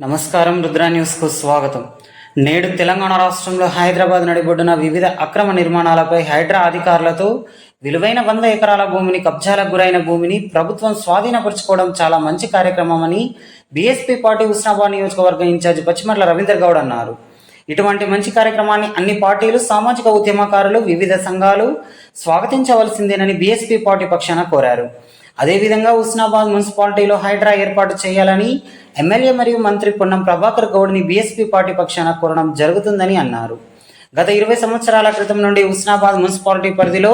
నమస్కారం రుద్రా న్యూస్కు స్వాగతం. నేడు తెలంగాణ రాష్ట్రంలో హైదరాబాద్ నడిబొడ్డున వివిధ అక్రమ నిర్మాణాలపై హైడ్రా అధికారులతో విలువైన వంద ఎకరాల భూమిని కబ్జాలకు గురైన భూమిని ప్రభుత్వం స్వాధీనపరుచుకోవడం చాలా మంచి కార్యక్రమమని బీఎస్పీ పార్టీ ఉస్నాబాద్ నియోజకవర్గ ఇన్ఛార్జి పచ్చిమర్ల రవీంద్ర గౌడ్ అన్నారు. ఇటువంటి మంచి కార్యక్రమాన్ని అన్ని పార్టీలు సామాజిక ఉద్యమకారులు వివిధ సంఘాలు స్వాగతించవలసిందేనని బీఎస్పీ పార్టీ పక్షాన కోరారు. అదేవిధంగా హుస్నాబాద్ మున్సిపాలిటీలో హైడ్రా ఏర్పాటు చేయాలని ఎమ్మెల్యే మరియు మంత్రి పొన్నం ప్రభాకర్ గౌడ్ని బీఎస్పీ పార్టీ పక్షాన కోరడం జరుగుతుందని అన్నారు. గత ఇరవై సంవత్సరాల క్రితం నుండి హుస్నాబాద్ మున్సిపాలిటీ పరిధిలో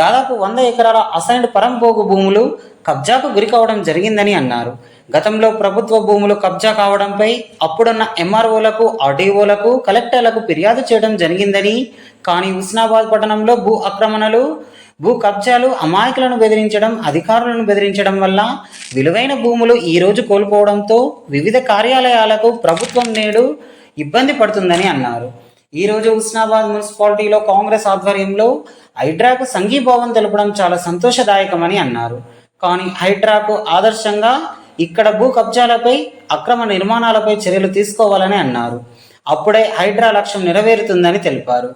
దాదాపు వంద ఎకరాల అసైన్డ్ పరంపోగు భూములు కబ్జాకు గురికావడం జరిగిందని అన్నారు. గతంలో ప్రభుత్వ భూములు కబ్జా కావడంపై అప్పుడున్న ఎంఆర్ఓలకు ఆర్డీఓలకు కలెక్టర్లకు ఫిర్యాదు చేయడం జరిగిందని. కానీ హుస్నాబాద్ పట్టణంలో భూ ఆక్రమణలు భూ కబ్జాలు అమాయకులను బెదిరించడం అధికారులను బెదిరించడం వల్ల విలువైన భూములు ఈరోజు కోల్పోవడంతో వివిధ కార్యాలయాలకు ప్రభుత్వం నేడు ఇబ్బంది పడుతుందని అన్నారు. ఈరోజు హుస్నాబాద్ మున్సిపాలిటీలో కాంగ్రెస్ ఆధ్వర్యంలో హైడ్రాకు సంఘీభావం తెలపడం చాలా సంతోషదాయకమని అన్నారు. కానీ హైడ్రాకు ఆదర్శంగా ఇక్కడ భూ కబ్జాలపై అక్రమ నిర్మాణాలపై చర్యలు తీసుకోవాలని అన్నారు. అప్పుడే హైడ్రా లక్ష్యం నెరవేరుతుందని తెలిపారు.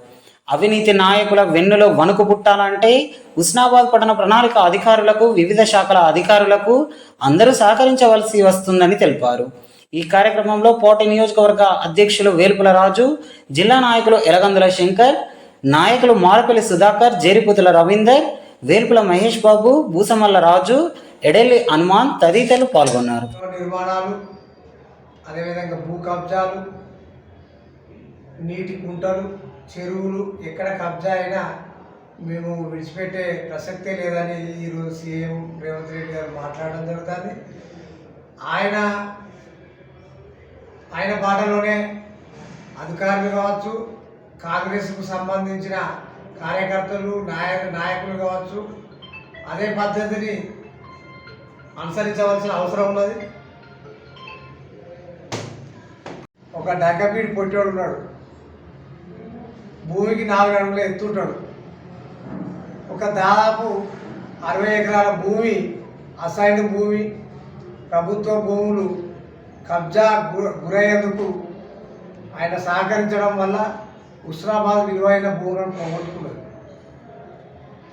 అవినీతి నాయకుల వెన్నులో వణుకు పుట్టాలంటే ఉస్నాబాద్ పట్టణ ప్రణాళిక అధికారులకు వివిధ శాఖల అధికారులకు అందరూ సహకరించవలసి వస్తుందని తెలిపారు. ఈ కార్యక్రమంలో పోటీ నియోజకవర్గ అధ్యక్షులు వేల్పుల రాజు జిల్లా నాయకులు ఎలగందుల శంకర్ నాయకులు మారపల్లి సుధాకర్ జేరిపుతుల రవీందర్ వేల్పుల మహేష్ బాబు భూసమల్ల రాజు ఎడెల్లి హనుమాన్ తదితరులు పాల్గొన్నారు. నిర్మాణాలు అదేవిధంగా భూ కబ్జాలు నీటి కుంటలు చెరువులు ఎక్కడ కబ్జా అయినా మేము విడిచిపెట్టే ప్రసక్తే లేదని ఈరోజు సీఎం రేవంత్ రెడ్డి గారు మాట్లాడడం జరుగుతుంది. ఆయన ఆయన బాటలోనే అధికారులు కావచ్చు కాంగ్రెస్కు సంబంధించిన కార్యకర్తలు నాయక నాయకులు కావచ్చు అదే పద్ధతిని అనుసరించవలసిన అవసరం ఉన్నది. ఒక డగ్గపీడి పొట్టేవాడు ఉన్నాడు. భూమికి నాలుగు అడుగులు ఎత్తుంటాడు. ఒక దాదాపు అరవై ఎకరాల భూమి అసైన్ భూమి ప్రభుత్వ భూములు కబ్జా గురయ్యేందుకు ఆయన సహకరించడం వల్ల హుస్నాబాద్ విలువైన భూములను పోగొట్టుకున్నారు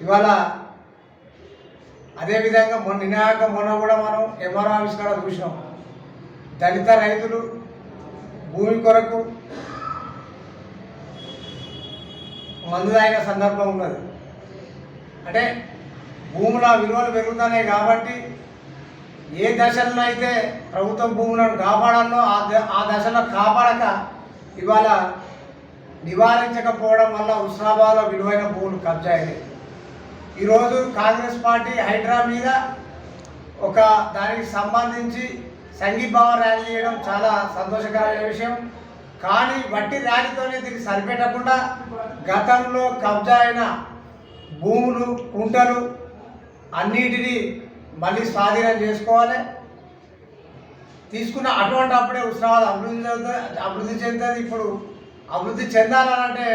ఇవాళ అదేవిధంగా మొన్న నినాక మొన్న కూడా మనం ఎంఆర్ఓ ఆఫీస్ కూడా చూసినాం. దళిత రైతులు భూమి కొరకు మందు తాగిన సందర్భం ఉన్నది. అంటే భూముల విలువలు పెరుగుతున్నాయి కాబట్టి ఏ దశల్లో అయితే ప్రభుత్వం భూములను కాపాడాలో ఆ ద- ఆ దశలో కాపాడక ఇవాళ నివారించకపోవడం వల్ల హుస్నాబాద్లో విలువైన భూములు కబ్జా ఈరోజు కాంగ్రెస్ పార్టీ హైడ్రా మీద ఒక దానికి సంబంధించి సంఘీభావ ర్యాలీ చేయడం చాలా సంతోషకరమైన విషయం. కానీ వట్టి ర్యాలీతోనే దీనికి సరిపెట్టకుండా గతంలో కబ్జా అయిన భూములు కుంటలు అన్నిటినీ మళ్ళీ స్వాధీనం చేసుకోవాలి. తీసుకున్న అటువంటి అప్పుడే ఉత్సవాలు అభివృద్ధి చెందుతుంది అభివృద్ధి చెందుతుంది. ఇప్పుడు అభివృద్ధి చెందాలంటే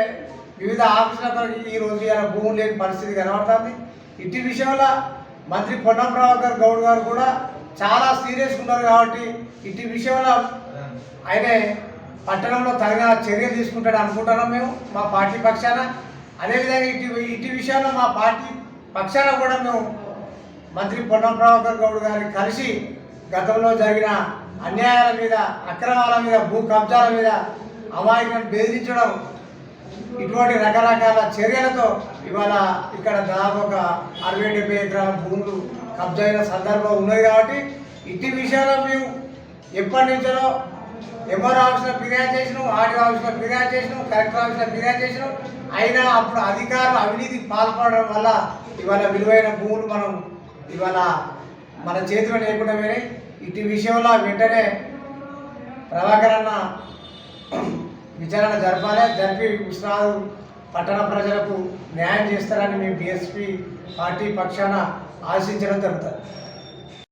వివిధ ఆఫీసుల ఈ రోజు ఇలా భూములు లేని పరిస్థితి కనబడుతుంది. ఇటు విషయంలో మంత్రి పొన్నం ప్రభాకర్ గౌడ్ గారు కూడా చాలా సీరియస్గా ఉన్నారు కాబట్టి ఇటు విషయంలో ఆయనే పట్టణంలో తగిన చర్యలు తీసుకుంటాడు అనుకుంటున్నాం మేము మా పార్టీ పక్షాన. అదేవిధంగా ఇటు ఇటు విషయంలో మా పార్టీ పక్షాన కూడా మేము మంత్రి పొన్నం ప్రభాకర్ గౌడ్ గారిని కలిసి గతంలో జరిగిన అన్యాయాల మీద అక్రమాల మీద భూ కబ్జాల మీద అమాయకులను బెదిరించడం ఇటువంటి రకరకాల చర్యలతో ఇవాళ ఇక్కడ దాదాపు ఒక అరవై డెబ్బై ఎకరాల భూములు కబ్జా అయిన సందర్భం ఉన్నది కాబట్టి ఇట్టి విషయాల్లో మేము ఎప్పటి నుంచో ఎంఆర్ ఆఫీస్లో ఫిర్యాదు చేసినాం ఆర్డీ ఆఫీస్లో ఫిర్యాదు చేసినాం కలెక్టర్ ఆఫీస్లో ఫిర్యాదు చేసినాం. అయినా అప్పుడు అధికారులు అవినీతికి పాల్పడడం వల్ల ఇవాళ విలువైన భూములు మనం ఇవాళ మన చేతిలో లేకుండా పోయినాయి. ఇటు విషయంలో వెంటనే ప్రభాకర్ అన్న విచారణ జరపాలి. జరిపి ఉస్నాదు పట్టణ ప్రజలకు న్యాయం చేస్తారని మేము బీఎస్పీ పార్టీ పక్షాన ఆశించడం జరుగుతుంది.